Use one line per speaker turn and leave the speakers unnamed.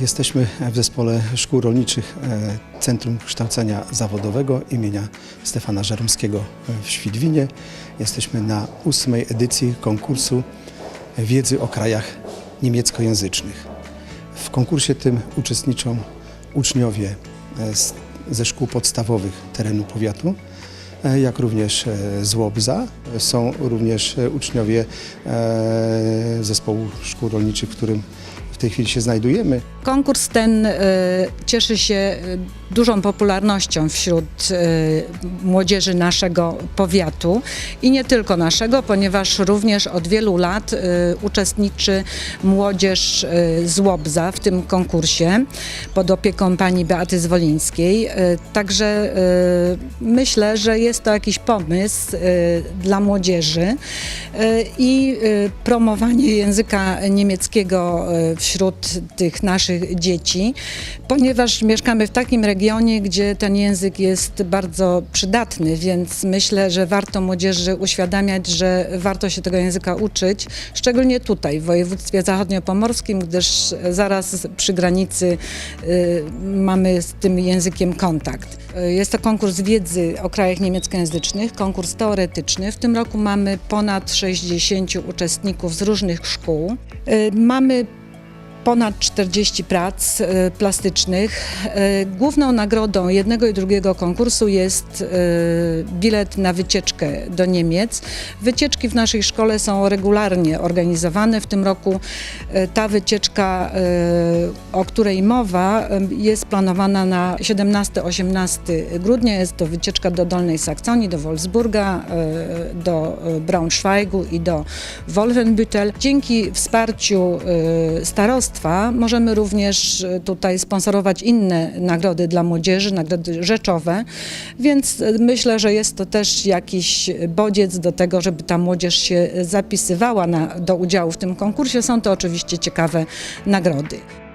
Jesteśmy w zespole szkół rolniczych e, Centrum Kształcenia Zawodowego imienia Stefana Żeromskiego w Świdwinie. Jesteśmy na ósmej edycji konkursu wiedzy o krajach niemieckojęzycznych. W konkursie tym uczestniczą uczniowie e, ze szkół podstawowych terenu powiatu, e, jak również z Łobza. Są również uczniowie zespołu szkół rolniczych, w którym w tej chwili się znajdujemy.
Konkurs ten e, cieszy się e, dużą popularnością wśród e, młodzieży naszego powiatu i nie tylko naszego, ponieważ również od wielu lat uczestniczy młodzież z Łobza w tym konkursie pod opieką pani Beaty Zwolińskiej. Także myślę, że jest to jakiś pomysł dla młodzieży i promowanie języka niemieckiego e, wśród tych naszych dzieci, ponieważ mieszkamy w takim regionie, gdzie ten język jest bardzo przydatny, więc myślę, że warto młodzieży uświadamiać, że warto się tego języka uczyć, szczególnie tutaj w województwie zachodniopomorskim, gdyż zaraz przy granicy y, mamy z tym językiem kontakt. Jest to konkurs wiedzy o krajach niemieckojęzycznych, konkurs teoretyczny. W tym roku mamy ponad 60 uczestników z różnych szkół. Y, Mamy ponad 40 prac e, plastycznych. E, Główną nagrodą jednego i drugiego konkursu jest e, bilet na wycieczkę do Niemiec. Wycieczki w naszej szkole są regularnie organizowane. W tym roku ta wycieczka, o której mowa, jest planowana na 17-18 grudnia. Jest to wycieczka do Dolnej Saksonii, do Wolfsburga, do Braunschweigu i do Wolfenbüttel. Dzięki wsparciu e, starostwa możemy również e, tutaj sponsorować inne nagrody dla młodzieży, nagrody rzeczowe, więc e, myślę, że jest to też jakiś bodziec do tego, żeby ta młodzież się zapisywała na, do udziału w tym konkursie. Są to oczywiście ciekawe nagrody.